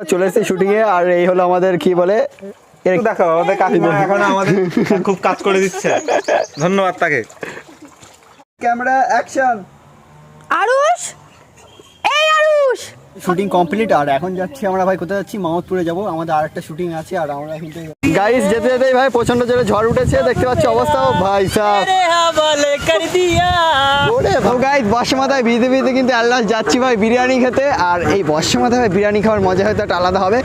চলে এসেছি শুটিং এ আর এই হলো আমাদের কি বলে এর- দেখো আমাদের কাকিমা এখন আমাদের খুব কাজ করে দিচ্ছে। ধন্যবাদ তাকে। Camera action Arush! Shooting complete আর এখন যাচ্ছি আমরা ভাই কোথায় যাচ্ছি? মামদপুরে যাব। আমাদের আর একটা শুটিং আছে আর আমরা কিন্তু গাইস যেতে যেতে ভাই প্রচণ্ড জোরে ঝড় উঠেছে দেখতে পাচ্ছি অবস্থা। ভাই সাহেব গাইস বর্ষা মাথায় ভিজতে ভিজতে কিন্তু আল্লাহ যাচ্ছি ভাই বিরিয়ানি খেতে। আর এই বর্ষা মাথায় ভাই বিরিয়ানি খাওয়ার মজা হয়তো একটা আলাদা হবে।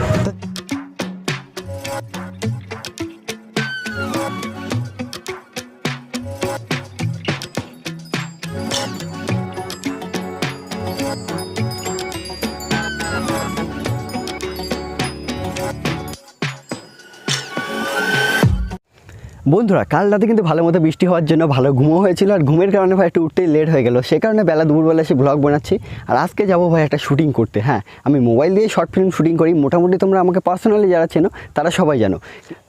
বন্ধুরা, কাল রাতে কিন্তু ভালো মতো বৃষ্টি হওয়ার জন্য ভালো ঘুমও হয়েছিল আর ঘুমের কারণে ভাই একটু উঠতেই লেট হয়ে গেল। সে কারণে বেলা দুপুরবেলা এসে ব্লগ বানাচ্ছি। আর আজকে যাব ভাই একটা শুটিং করতে হ্যাঁ। আমি মোবাইল দিয়ে শর্ট ফিল্ম শুটিং করি। মোটামুটি তোমরা আমাকে পার্সোনালি যারা চেনো, তারা সবাই জানো।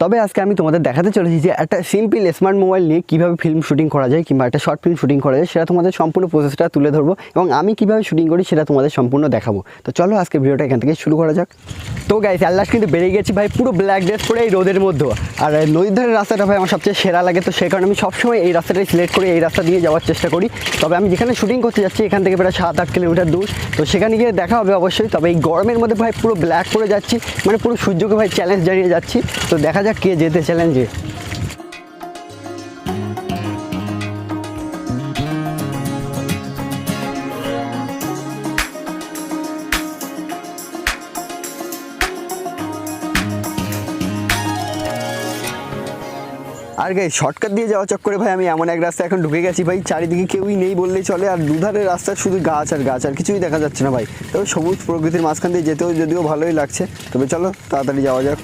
তবে আজকে আমি তোমাদের দেখাতে চলেছি যে একটা সিম্পল স্মার্ট মোবাইল নিয়ে কীভাবে ফিল্ম শুটিং করা যায় কিংবা একটা শর্ট ফিল্ম শুটিং করা যায়, সেটা তোমাদের সম্পূর্ণ প্রসেসটা তুলে ধরবো এবং আমি কীভাবে শুটিং করি সেটা তোমাদের সম্পূর্ণ দেখাবো। তো চলো আজকে ভিডিওটা এখান থেকে শুরু করা যাক। তো গাইস আল্লাহ কিন্তু বেরিয়ে গেছি ভাই, পুরো ব্ল্যাক ড্রেস পরে এই রোদের মধ্যে। আর নদীর রাস্তাটা ভাই আমার সবচেয়ে সেরা লাগে, তো সেই কারণে আমি সবসময় এই রাস্তাটাই সিলেক্ট করে এই রাস্তা দিয়ে যাওয়ার চেষ্টা করি। তবে আমি যেখানে শুটিং করতে যাচ্ছি, এখান থেকে প্রায় সাত আট কিলোমিটার দূর। তো সেখানে গিয়ে দেখা হবে অবশ্যই, তবে এই গরমের মধ্যে ভাই পুরো ব্ল্যাক করে যাচ্ছি মানে পুরো সূর্যকে ভাই চ্যালেঞ্জ জানিয়ে যাচ্ছি। তো দেখা যাক কে যেতে চ্যালেঞ্জে আর গাই শর্টকাট দিয়ে যাওয়া চক্করে ভাই, আমি এমন এক রাস্তা এখন ঢুকে গেছি ভাই, চারিদিকে কেউই নেই বললেই চলে, আর দুধারের রাস্তা শুধু গাছ আর গাছ, আর কিছুই দেখা যাচ্ছে না ভাই। তবে সবুজ প্রকৃতির মাঝখান দিয়ে যেতেও, যদিও ভালোই লাগছে। তবে চলো, তাড়াতাড়ি যাওয়া যাক।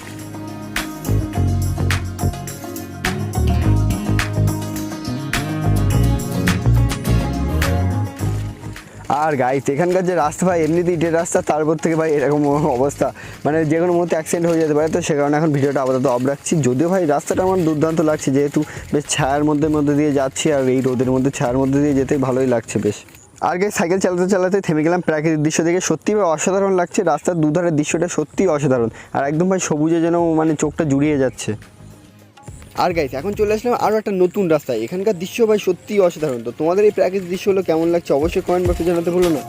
আর গাইস এখানকার যে রাস্তা ভাই, এমনিতেই ইটের রাস্তা তারপর থেকে ভাই এরকম অবস্থা। মানে যে কোনো মুহূর্তে অ্যাক্সিডেন্ট হয়ে যেতে পারে, তো সে কারণে এখন ভিডিওটা আপাতত অফ রাখছি। যদিও ভাই, রাস্তাটা আমার দুর্দান্ত লাগছে, যেহেতু বেশ ছায়ার মধ্যে মধ্যে দিয়ে যাচ্ছি, আর এই রোদের মধ্যে ছায়ার মধ্যে দিয়ে যেতে ভালোই লাগছে বেশ। আর গাই সাইকেল চালাতে চালাতে থেমে গেলাম প্রাকৃতিক দৃশ্য দেখে। সত্যি ভাই, অসাধারণ লাগছে, রাস্তার দুধারের দৃশ্যটা সত্যি অসাধারণ। আর একদম ভাই, সবুজে যেন মানে চোখটা জুড়িয়ে যাচ্ছে। আর গাইস এখন চলে আসলাম আরও একটা নতুন রাস্তায়। এখানকার দৃশ্য ভাই সত্যিই অসাধারণ। তো তোমাদের এই প্রাকৃতিক দৃশ্যগুলো কেমন লাগছে অবশ্যই কমেন্ট বক্সে জানাতে ভুলো না।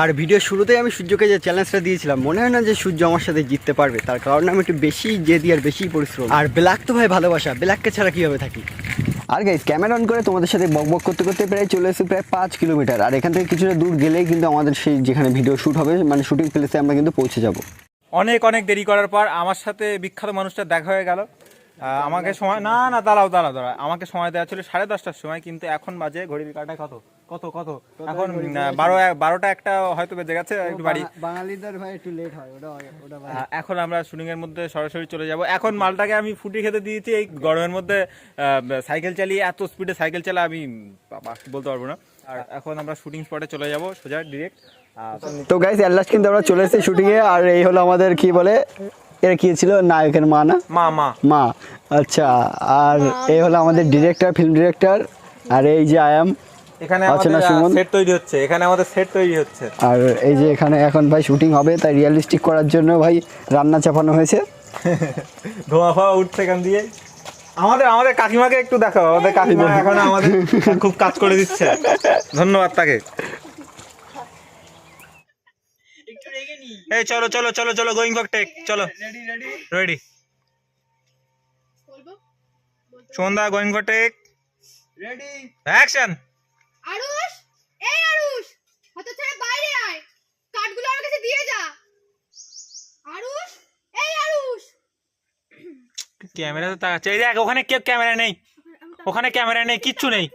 আর ভিডিও শুরুতেই আমি সূর্যকে যে চ্যালেঞ্জটা দিয়েছিলাম মনে হয় না যে সূর্য আমার সাথে জিততে পারবে তার কারণে আমি একটু বেশি জেদি আর বেশি পরিশ্রম। আর ব্ল্যাক তো ভাই ভালোবাসা ব্ল্যাককে ছাড়া কীভাবে থাকি? আর গাইস ক্যামেরা অন করে তোমাদের সাথে বক বক করতে করতে প্রায় চলে এসেছি প্রায় পাঁচ কিলোমিটার আর এখান থেকে কিছুটা দূর গেলেই কিন্তু আমাদের সেই যেখানে ভিডিও শ্যুট হবে মানে শুটিং প্লেসে আমরা কিন্তু পৌঁছে যাব। অনেক অনেক দেরি করার পর আমার সাথে বিখ্যাত মানুষটা দেখা হয়ে গেল। আমাকে সময় না না দাঁড়াও দাঁড়াও দাঁড়াও। আমাকে সময় দেওয়া ছিল সাড়ে দশটার সময় কিন্তু এখন বাজে ঘড়ির কাটায় কত? কত কত? এখন বারো বারোটা একটা হয়তো বেজে গেছে একটু বাড়ি। বাঙালিদের ভাই একটু লেট হয় ওটা ওটা এখন আমরা শুটিং এর মধ্যে সরাসরি চলে যাব। এখন মালটাকে আমি ফুটি খেতে দিয়েছি এই গরমের মধ্যে সাইকেল চালিয়ে এত স্পিডে সাইকেল চালা আমি বলতে পারব না। আর এখন আমরা শুটিং স্পটে চলে যাব সোজা ডিরেক্ট তো গাইস এট লাস্ট কিন্তু আমরা চলে এসেছি শুটিং এ আর এই হলো আমাদের কি বলে? এরা কি ছিল? নায়কের মা না? মা মা। মা। আচ্ছা আর এই হলো আমাদের ডিরেক্টর ফিল্ম ডিরেক্টর আর এই যে আয়াম এখানে সুমন? সেট তৈরি হচ্ছে। এখানে আমাদের সেট তৈরি হচ্ছে। আর এই যে এখানে এখন ভাই শুটিং হবে তাই রিয়েলিস্টিক করার জন্য ভাই রান্না চাপানো হয়েছে। ধোঁয়া ফোয়া উঠছে এখান দিয়ে। আমাদের আমাদের কাকিমাকে একটু দেখাও। আমাদের কাকিমা এখন আমাদের খুব কাজ করে দিচ্ছে। ধন্যবাদ তাকে। এই চলো চলো চলো চলো গোয়িং ফর টেক চলো। Ready Sandhya going for take ready action Arush! এই আরুষ! হত ছেড়ে বাইরে আয়। কাঠগুলো আমার কাছে দিয়ে যা। আরুষ? এই আরুষ! ক্যামেরা তো তাকাচ্ছে। এই দেখ ওখানে কেউ ক্যামেরা নেই। ওখানে ক্যামেরা নেই কিচ্ছু নেই।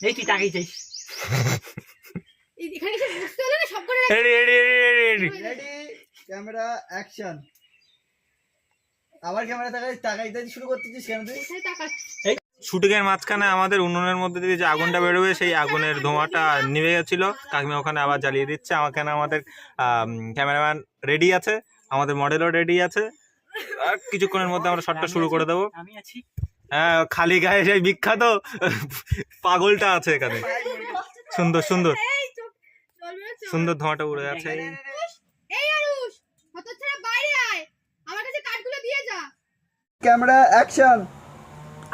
এই তুই তাকিয়েছিস এখানে এসে বুঝতে হলো না সব করে ready ready ready ready ready camera action আবার ক্যামেরা তাকাই তাকাইতে শুরু করতেছিস কেন তুই? কোথায় তাকাচ্ছিস? শুটিং এর মাঝখানে আমাদের উনুনের মধ্যে দিয়ে যে আগুনটা বেরোবে সেই আগুনের ধোঁয়াটা নিভে গেছিল। কাকিমা ওখানে আবার জ্বালিয়ে দিচ্ছে। আমাকে আমাদের ক্যামেরাম্যান রেডি আছে। আমাদের মডেলও রেডি আছে। আর কিছুক্ষণের মধ্যে আমরা শটটা শুরু করে দেবো। আমি আছি। হ্যাঁ খালি গায়ে সেই বিখ্যাত পাগলটা আছে এখানে। সুন্দর সুন্দর এই চোখ চলবে না চোখ। সুন্দর ধোঁয়াটা উড়ে যাচ্ছে। এই আরুষ হতচ্ছাড়া বাইরে আয়। আমার কাছে কার্ডগুলো দিয়ে যা। Camera action.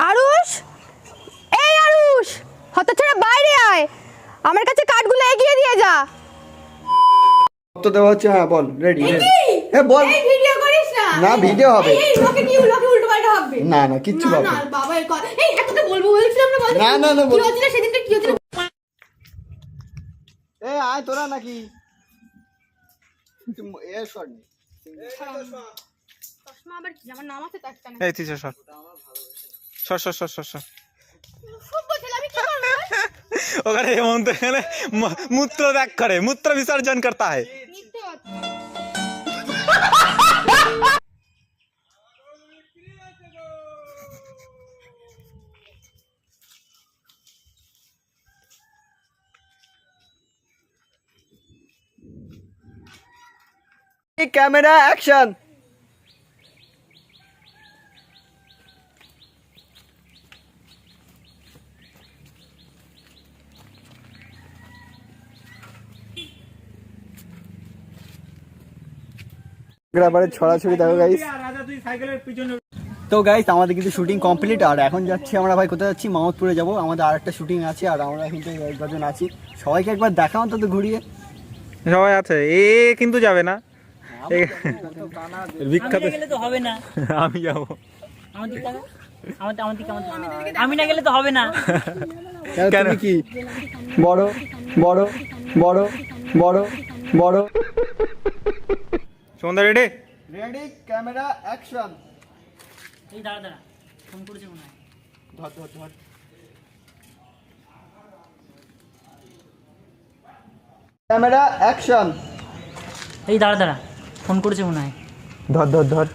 আরুষ? এই আরুষ হতচ্ছাড়া বাইরে আয়। আমার কাছে কার্ডগুলো এগিয়ে দিয়ে যা। তো দেওয়া হচ্ছে হ্যাঁ বল রেডি হ্যাঁ বল। এই ভিডিও করিস না? না, video হবে। এই লোকে কি লোকে উল্টো পাল্টা ভাববে। না না কিচ্ছু পাবো না বাবা এই কথা এই একটা বলব বলছিলাম না না, না, না, কি। সেদিনটা কি এ আয় তোরা নাকি। এ শট চশমা আবার কি? আমার নাম আছে তার কানে। এই তুই সর। সর সর সর সর সর। সভ্য ছেলে আমি কি করব? ওখানে হেমন্ত এখানে মূত্র ত্যাগ করে মূত্র বিসর্জন করতে হয়। Camera action. গ্রাবারে ছড়াছড়ি দেখো গাইস রাজা তুই সাইকেলের পিছনে তো গাইস আমাদের কিন্তু শুটিং কমপ্লিট আর এখন যাচ্ছি আমরা ভাই কোথায় যাচ্ছি? মামতপুরে যাব। আমাদের আর একটা শুটিং আছে আর আমরা কিন্তু আছি। সবাইকে একবার দেখা অন্তত ঘুরিয়ে। সবাই আছে। এ কিন্তু যাবে না। বিখ্যাত। হবে না। আমি যাব। আমি না গেলে তো হবে না। কেন? কি? বড় বড় বড় বড় বড়। Sandhya ready ready camera action এই দাঁড়া দাঁড়া। ফোন করেছে মনে হয়। ধর ধর ধর। ক্যামেরা অ্যাকশন এই দাঁড়া দাঁড়া। ফোন করেছে মনে হয়। ধর ধর ধর।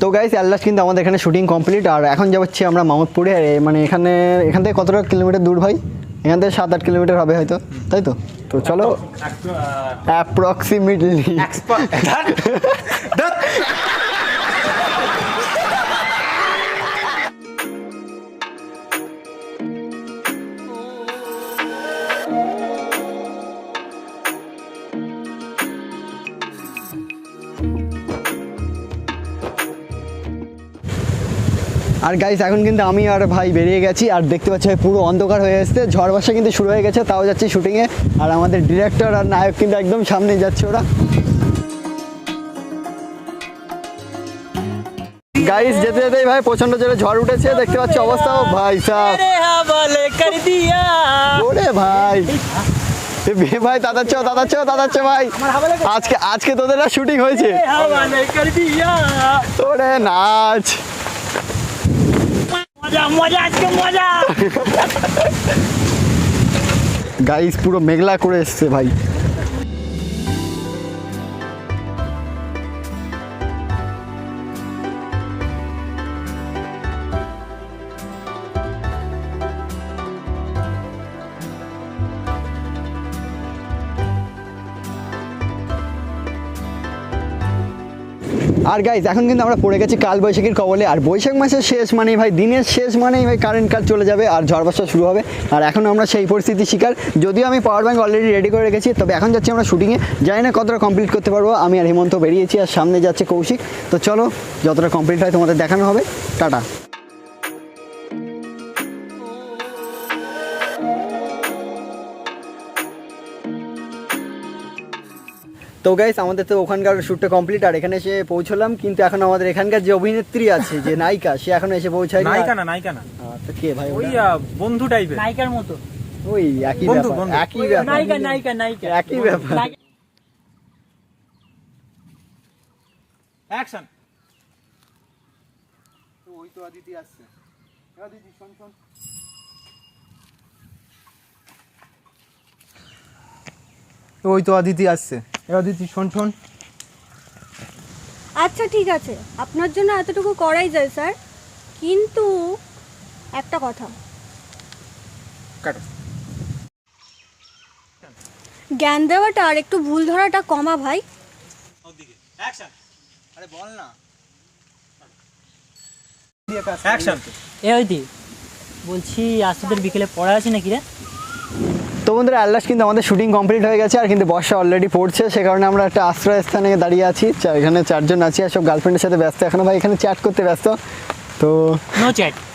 তো গাইস অ্যালাস কিন্তু আমাদের এখানে শুটিং কমপ্লিট আর এখন যাচ্ছি আমরা মামুদপুরে। আর মানে এখানে এখান থেকে কতটা কিলোমিটার দূর ভাই? এখান থেকে সাত আট কিলোমিটার হবে হয়তো তাই তো? তো চলো। অ্যাপ্রক্সিমেটলি আর গাইস এখন কিন্তু আমি আর ভাই বেরিয়ে গেছি আর দেখতে পাচ্ছি পুরো অন্ধকার হয়ে আসছে ঝড় বর্ষা কিন্তু শুরু হয়ে গেছে তাও যাচ্ছি শুটিংয়ে আর আমাদের ডিরেক্টর আর নায়ক কিন্তু একদম সামনে যাচ্ছে ওরা। গাইস যেতে যেতেই ভাই প্রচণ্ড জোরে ঝড় উঠেছে দেখতে পাচ্ছি অবস্থা। ভাই সাহেব ওরে ভাই। ভাই দাদা চো দাদা ভাই। আজকে আজকে তোদের শুটিং হয়েছে। নাচ। গাইস পুরো মেঘলা করে এসছে ভাই। আর গাইজ এখন কিন্তু আমরা পড়ে গেছি কাল বৈশাখীর কবলে। আর বৈশাখ মাসের শেষ মানেই ভাই, দিনের শেষ মানেই ভাই কারেন্ট কাল চলে যাবে আর ঝড় বর্ষা শুরু হবে। আর এখন আমরা সেই পরিস্থিতি শিকার। যদিও আমি পাওয়ার ব্যাঙ্ক অলরেডি রেডি করে রেখেছি, তবে এখন যাচ্ছি আমরা শুটিংয়ে জানি না কতটা কমপ্লিট করতে পারব। আমি আর হেমন্ত বেরিয়েছি আর সামনে যাচ্ছে কৌশিক। তো চলো, যতটা কমপ্লিট হয় তোমাদের দেখানো হবে। টাটা। তো গাইস আমাদের তো ওখানকার শ্যুটটা কমপ্লিট আর এখানে এসে পৌঁছলাম কিন্তু এখন আমাদের এখানকার যে অভিনেত্রী আছে যে নায়িকা সে এখন এসে পৌঁছায় নায়িকা না নায়িকা না। তো কে ভাই ওই বন্ধু টাইপের নায়িকার মতো। ওই একই বন্ধু একই ব্যাপার। নায়িকা নায়িকা নায়িকা। একই ব্যাপার। অ্যাকশন ওই তো আদিতি আসছে। আদিতি শোন শোন। ওই তো আদিতি আসছে। এ অদিতি শোন শোন। আচ্ছা ঠিক আছে। আপনার জন্য এতটুকু করাই যায় স্যার। কিন্তু একটা কথা। কাটো। জ্ঞান দেওয়াটা আর একটু ভুল ধরাটা কমা ভাই। আরে বল না। এ হইতি বলছি আজ তোদের বিকেলে পড়া আছে নাকি রে? তো বন্ধুরা আল্লাস কিন্তু আমাদের শুটিং কমপ্লিট হয়ে গেছে আর কিন্তু বর্ষা অলরেডি পড়ছে সে কারণে আমরা একটা আশ্রয় স্থানে দাঁড়িয়ে আছি। এখানে চারজন আছি আর সব গার্লফ্রেন্ডের সাথে ব্যস্ত। এখনও ভাই এখানে চ্যাট করতে ব্যস্ত। তো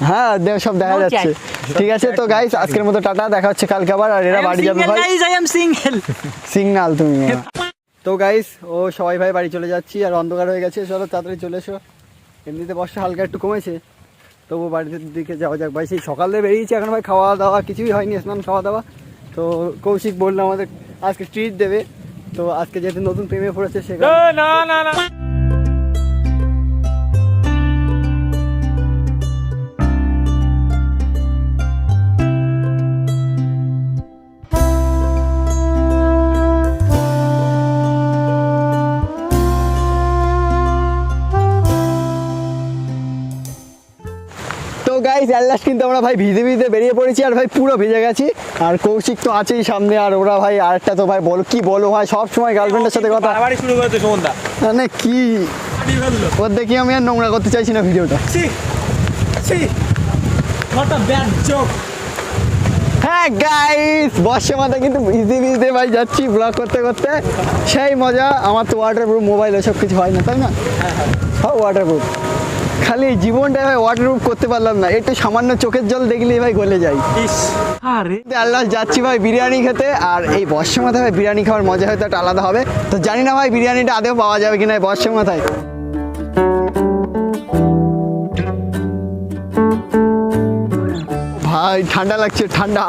হ্যাঁ সব দেখা যাচ্ছে। ঠিক আছে তো গাইস আজকের মতো টাটা দেখা হচ্ছে কালকে আবার আর এরা বাড়ি যাবে ভাই। সিঙ্গেল সিগনাল তুমি তো গাইস ও সবাই ভাই বাড়ি চলে যাচ্ছি আর অন্ধকার হয়ে গেছে চলো তাড়াতাড়ি চলে এসো। এমনিতে বর্ষা হালকা একটু কমেছে তবু বাড়ির দিকে যাওয়া যাক। ভাই সেই সকালে বেরিয়েছি এখন ভাই খাওয়া দাওয়া কিছুই হয়নি স্নান খাওয়া দাওয়া তো কৌশিক বলল আমাদের আজকে ট্রিট দেবে, তো আজকে যেহেতু নতুন প্রেমে পড়েছে সেটা না না না। তো গাইস অ্যালাস কিন্তু আমরা ভাই ভিজে ভিজে বেরিয়ে পড়েছি আর ভাই পুরো ভিজে গেছি। আর কৌশিক তো আছেই সামনে আর ওরা ভাই আরেকটা তো ভাই বলো কি বলো ভাই? সব সময় গার্লফ্রেন্ডের সাথে কথা। শুরু করেছে সুমনদা মানে কি? ওর দেখি আমি আর নোংরা করতে চাইছি না ভিডিওটা। হ্যাঁ গাইস বর্ষা মাথা কিন্তু ভিজতে ভাই যাচ্ছি ব্লগ করতে করতে। সেই মজা আমার তো ওয়াটার প্রুফ মোবাইল ওসব কিছু হয় না তাই না? সব ওয়াটার প্রুফ খালি জীবনটা ভাই ওয়াটার প্রুফ করতে পারলাম না। একটু সামান্য চোখের জল দেখলেই ভাই গলে যাই আরে। আল্লাহ যাচ্ছি ভাই বিরিয়ানি খেতে আর এই বর্ষা মাথায় ভাই বিরিয়ানি খাওয়ার মজা হয়তো একটা আলাদা হবে। তো জানি না ভাই বিরিয়ানিটা আদেও পাওয়া যাবে কিনা বর্ষা মাথায়। ভাই ঠান্ডা লাগছে ঠান্ডা।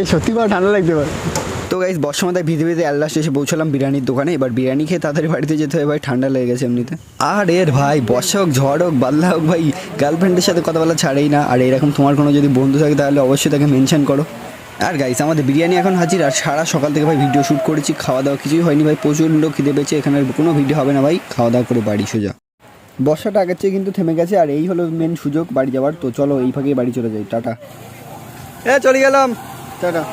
এই সত্যি ভাই ঠান্ডা লাগছে পারে তো গাইজ বর্ষমাতায় ভিজে ভিজে অ্যালাস্ট এসে পৌঁছলাম বিরিয়ানির দোকানে। এবার বিরিয়ানি খেয়ে তাড়াতাড়ি বাড়িতে যেতে হয়। ভাই ঠান্ডা লেগে গেছে এমনিতে। আর এর ভাই বর্ষা হোক ঝড় হোক বাদলা হোক ভাই গার্লফ্রেন্ডের সাথে কথা বলা ছাড়েই না। আর এরকম তোমার কোনো যদি বন্ধু থাকে তাহলে অবশ্যই তাকে মেনশন করো। আর গাইস আমাদের বিরিয়ানি এখন হাজির। আর সারা সকাল থেকে ভাই ভিডিও শ্যুট করেছি খাওয়া দাওয়া কিছুই হয়নি ভাই। প্রচণ্ড খিদে পেয়েছে এখানে কোনো ভিডিও হবে না ভাই। খাওয়া দাওয়া করে বাড়ি সোজা। বর্ষাটা আগের চেয়ে কিন্তু থেমে গেছে আর এই হলো মেন সুযোগ বাড়ি যাওয়ার। তো চলো এই ফাঁকে বাড়ি চলে যাই। টাটা। এ চলে গেলাম। টাটা।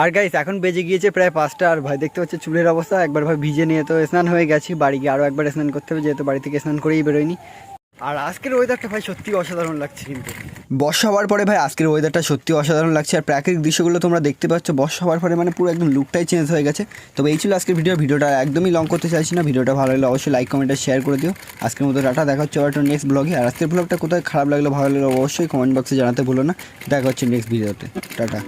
আর গাইস এখন বেজে গিয়েছে প্রায় পাঁচটা, আর ভাই দেখতে পাচ্ছে চুলের অবস্থা। একবার ভাই ভিজে নিয়ে তো স্নান হয়ে গেছি, বাড়ি গিয়ে আরও একবার স্নান করতে হবে, যেহেতু বাড়ি থেকে স্নান করেই বেরোয়নি। আর আজকের ওয়েদারটা ভাই সত্যি অসাধারণ লাগছে কিন্তু। বর্ষা হওয়ার পরে ভাই আজকের ওয়েদারটা সত্যি অসাধারণ লাগছে, আর প্রাকৃতিক দৃশ্যগুলো তোমরা দেখতে পাচ্ছ বর্ষা হওয়ার পরে মানে পুরো একদম লুকটাই চেঞ্জ হয়ে গেছে। তবে এই ছিল আজকের ভিডিও ভিডিওটা একদমই লং করতে চাইছি না ভিডিওটা ভালো লাগলে অবশ্যই লাইক কমেন্টে শেয়ার করে দিও। আজকের মতো টাটা, দেখা হচ্ছে আবার নেক্সট ব্লগে আর আজকের ব্লগটা কোথায় খারাপ লাগল, ভালো লাগল অবশ্যই কমেন্ট বক্সে জানাতে ভুলো না। দেখা হচ্ছে নেক্সট ভিডিওতে টাটা।